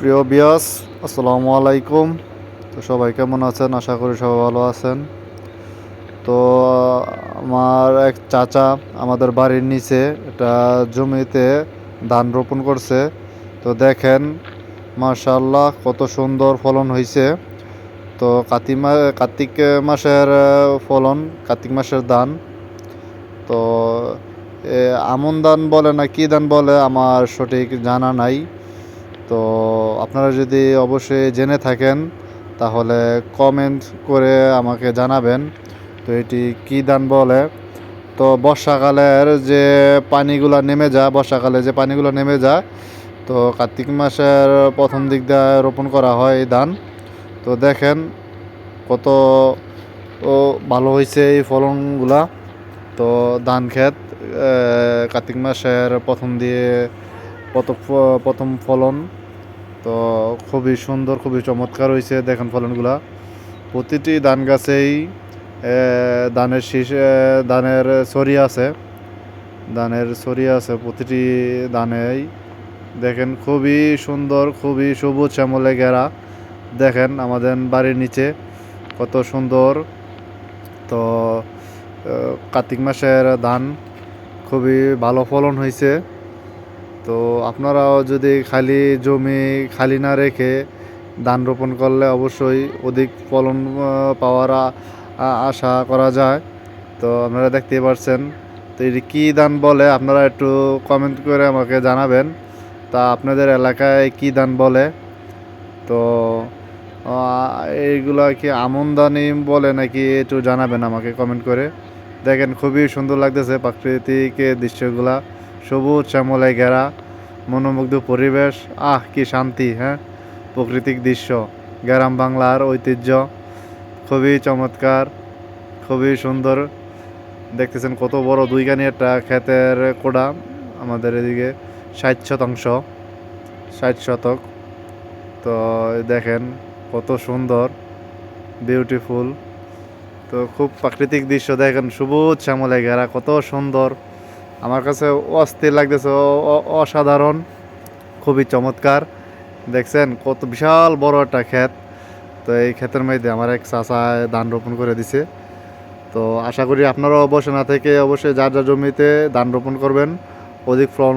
প্রিয় বিয়াস, আসসালামু আলাইকুম। তো সবাই কেমন আছেন? আশা করি সবাই ভালো আছেন। তো, আমার এক চাচা আমাদের বাড়ির নিচে এটা জমিতে ধান রোপণ করছে। তো দেখেন মার্শাল্লাহ কত সুন্দর ফলন হয়েছে তো কার্তিক কার্তিক মাসের ফলন, কার্তিক মাসের ধান। তো আমন ধান বলে না, কি ধান বলে আমার সঠিক জানা নাই। তো আপনারা যদি অবশ্যই জেনে থাকেন, তাহলে কমেন্ট করে আমাকে জানাবেন তো এটি কী ধান বলে। তো বর্ষাকালের যে পানিগুলো নেমে যায়, বর্ষাকালে যে পানিগুলো নেমে যায়, তো কার্তিক মাসের প্রথম দিক দিয়ে রোপণ করা হয় এই ধান। তো দেখেন কত ভালো হয়েছে এই ফলনগুলা। তো ধান ক্ষেত কার্তিক মাসের প্রথম দিয়ে প্রথম ফলন। তো খুবই সুন্দর, খুবই চমৎকার হয়েছে দেখেন ফলনগুলা। প্রতিটি ধান গাছেই ধানের শীষ ধানের সরি আছে। ধানের সরি আছে প্রতিটি ধানেই। দেখেন খুবই সুন্দর, খুবই সবুজ শ্যামলে ঘেরা। দেখেন আমাদের বাড়ির নিচে কত সুন্দর। তো কার্তিক মাসের ধান খুবই ভালো ফলন হয়েছে। তো আপনারাও যদি খালি জমি খালি না রেখে ধান রোপণ করলে অবশ্যই অধিক ফলন পাওয়ার আশা করা যায়। তো আপনারা দেখতেই পারছেন। তো এটি কী ধান বলে আপনারা একটু কমেন্ট করে আমাকে জানাবেন। তা আপনাদের এলাকায় কী ধান বলে? তো এইগুলা কি আমনদানি বলে নাকি একটু জানাবেন আমাকে কমেন্ট করে। দেখেন খুবই সুন্দর লাগতেছে প্রাকৃতিক দৃশ্যগুলা। সবুজ শ্যামলে ঘেরা, মনোমুগ্ধ পরিবেশ, আহ, কি শান্তি হ্যাঁ? প্রাকৃতিক দৃশ্য, গ্রাম বাংলার ঐতিহ্য, খুবই চমৎকার, খুবই সুন্দর। দেখতেছেন কত বড় দুইখানি একটা ক্ষেতের কোডা আমাদের এদিকে ষাট শতাংশ, ষাট শতক। তো দেখেন কত সুন্দর বিউটিফুল তো খুব প্রাকৃতিক দৃশ্য দেখেন, সবুজ শ্যামলে ঘেরা, কত সুন্দর। আমার কাছে অস্থির লাগতেছে অসাধারণ, খুবই চমৎকার। দেখছেন, কত বিশাল বড় একটা ক্ষেত। তো এই ক্ষেতের মধ্যে আমার এক চাষা ধান রোপণ করে দিছে। তো আশা করি আপনারাও অবশ্য না থেকে অবশ্যই যার যার জমিতে ধান রোপণ করবেন, অধিক ফলন